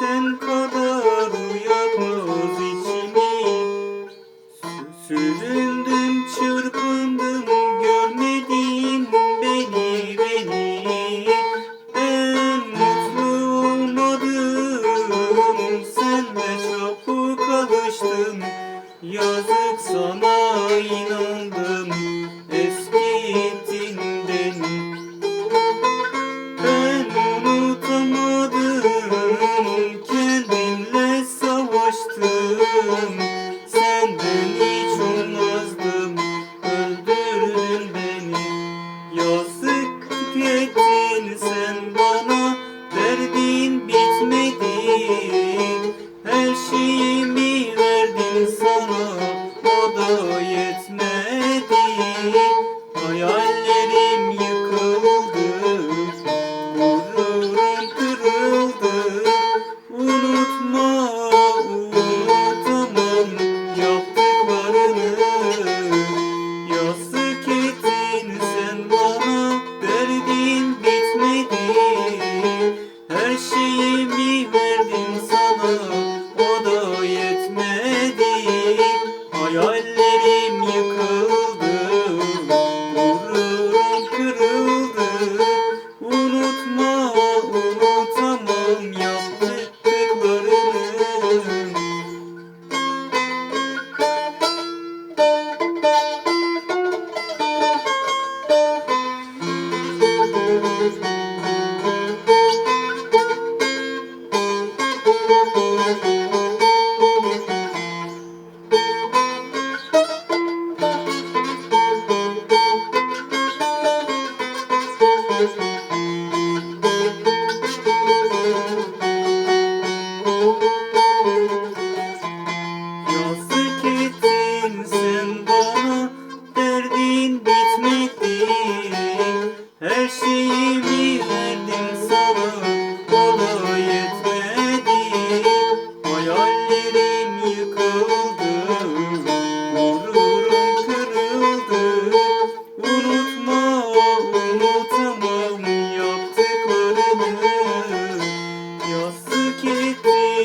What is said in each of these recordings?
sen kadar yakmaz içimi. Süründüm çırpındım görmedin beni beni. Ben mutlu olmadım senle çabuk alıştım. Yazık sana inandım. sen bana Derdin bitmedi. Her şey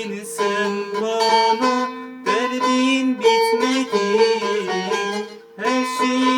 değil bana derdin bitmedi. Her şey